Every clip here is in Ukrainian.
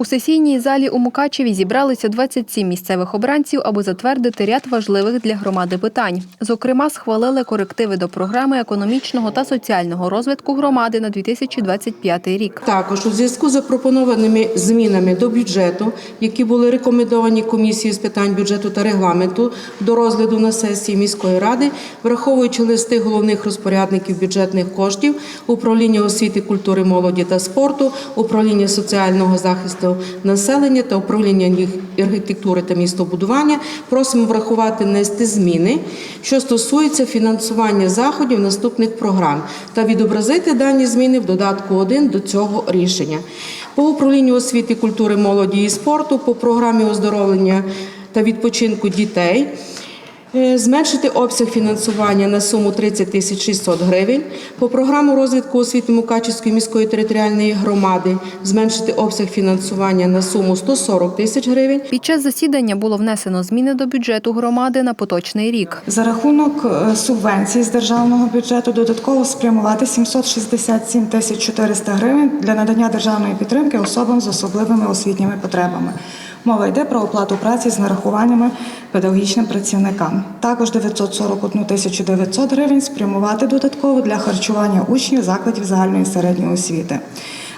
У сесійній залі у Мукачеві зібралися 27 місцевих обранців, аби затвердити ряд важливих для громади питань. Зокрема, схвалили корективи до програми економічного та соціального розвитку громади на 2025 рік. Також у зв'язку з запропонованими змінами до бюджету, які були рекомендовані комісією з питань бюджету та регламенту до розгляду на сесії міської ради, враховуючи листи головних розпорядників бюджетних коштів, управління освіти, культури, молоді та спорту, управління соціального захисту населення та управління архітектури та містобудування, просимо врахувати нести зміни, що стосуються фінансування заходів наступних програм та відобразити дані зміни в додатку 1 до цього рішення. По управлінню освіти, культури, молоді і спорту, по програмі оздоровлення та відпочинку дітей. Е, Зменшити обсяг фінансування на суму 30 тисяч 600 гривень. По програму розвитку освіти Мукачівської міської територіальної громади зменшити обсяг фінансування на суму 140 тисяч гривень. Під час засідання було внесено зміни до бюджету громади на поточний рік. За рахунок е, субвенцій з державного бюджету додатково спрямувати 767 тисяч 400 гривень для надання державної підтримки особам з особливими освітніми потребами. Мова йде про оплату праці з нарахуваннями педагогічним працівникам. Також 941 тисячу 900 гривень спрямувати додатково для харчування учнів закладів загальної середньої освіти.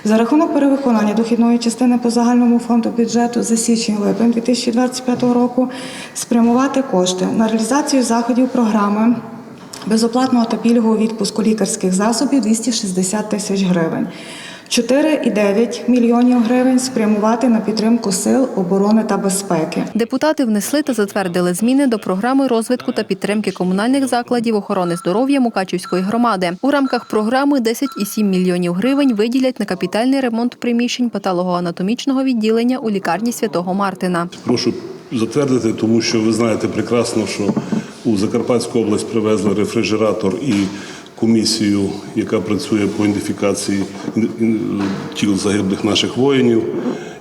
За рахунок перевиконання дохідної частини по загальному фонду бюджету за січень-липень 2025 року спрямувати кошти на реалізацію заходів програми безоплатного та пільгового відпуску лікарських засобів 260 тисяч гривень. 4,9 мільйонів гривень спрямувати на підтримку сил оборони та безпеки. Депутати внесли та затвердили зміни до програми розвитку та підтримки комунальних закладів охорони здоров'я Мукачівської громади. У рамках програми 10,7 мільйонів гривень виділять на капітальний ремонт приміщень патологоанатомічного відділення у лікарні Святого Мартина. Прошу затвердити, тому що ви знаєте прекрасно, що у Закарпатську область привезли рефрижератор і комісію, яка працює по ідентифікації тіл загиблих наших воїнів.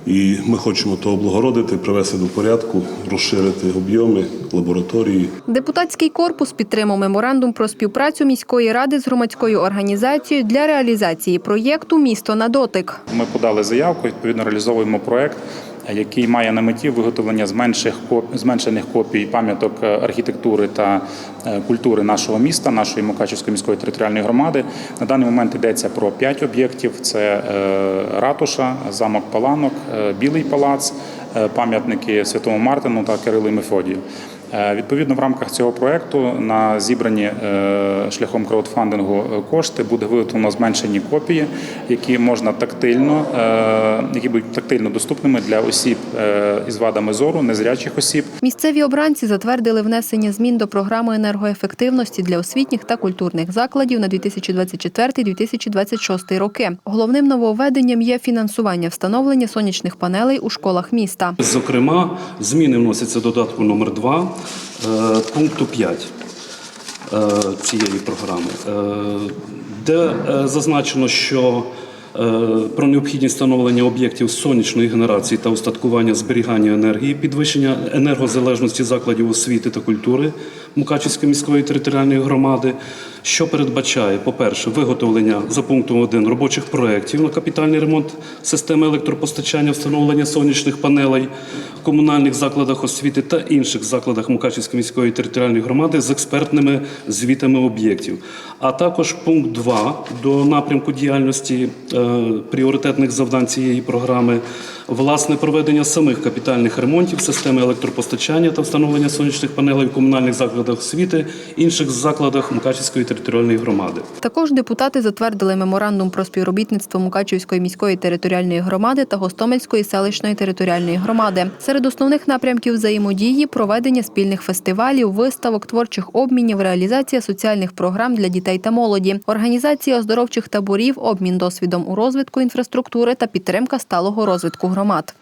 І ми хочемо то облагородити, привести до порядку, розширити об'єми лабораторії. Депутатський корпус підтримав меморандум про співпрацю міської ради з громадською організацією для реалізації проєкту Місто на дотик. Ми подали заявку, відповідно реалізовуємо проект, який має на меті виготовлення зменшених копій пам'яток е, архітектури та е, культури нашого міста, нашої Мукачівської міської територіальної громади. На даний момент йдеться про п'ять об'єктів: це е, ратуша, замок Паланок, Білий палац, пам'ятники Святому Мартину та Кирилу Мефодію. Е, Відповідно, в рамках цього проекту на зібрані е, шляхом краудфандингу е, кошти буде виготовлено зменшені копії, які можна тактильно, які будуть тактильно доступними для осіб із вадами зору, незрячих осіб. Місцеві обранці затвердили внесення змін до програми енергоефективності для освітніх та культурних закладів на 2024-2026 роки. Головним нововведенням є фінансування встановлення сонячних панелей у школах міста. Зокрема, зміни вносяться додатку номер 2 пункту 5 е, цієї програми, е, де е, зазначено, що е, про необхідність встановлення об'єктів сонячної генерації та устаткування зберігання енергії, підвищення енергозалежності закладів освіти та культури Мукачівської міської територіальної громади, що передбачає, по-перше, виготовлення за пунктом 1 робочих проєктів на капітальний ремонт системи електропостачання, встановлення сонячних панелей в комунальних закладах освіти та інших закладах Мукачівської міської територіальної громади з експертними звітами об'єктів. А також пункт 2 до напрямку діяльності е, пріоритетних завдань цієї програми. Власне проведення самих капітальних ремонтів системи електропостачання та встановлення сонячних панелей в комунальних закладах освіти, інших закладах Мукачівської територіальної громади. Також депутати затвердили меморандум про співробітництво Мукачівської міської територіальної громади та Гостомельської селищної територіальної громади. Серед основних напрямків взаємодії проведення спільних фестивалів, виставок, творчих обмінів, реалізація соціальних програм для дітей та молоді, організація оздоровчих таборів, обмін досвідом у розвитку інфраструктури та підтримка сталого розвитку громад.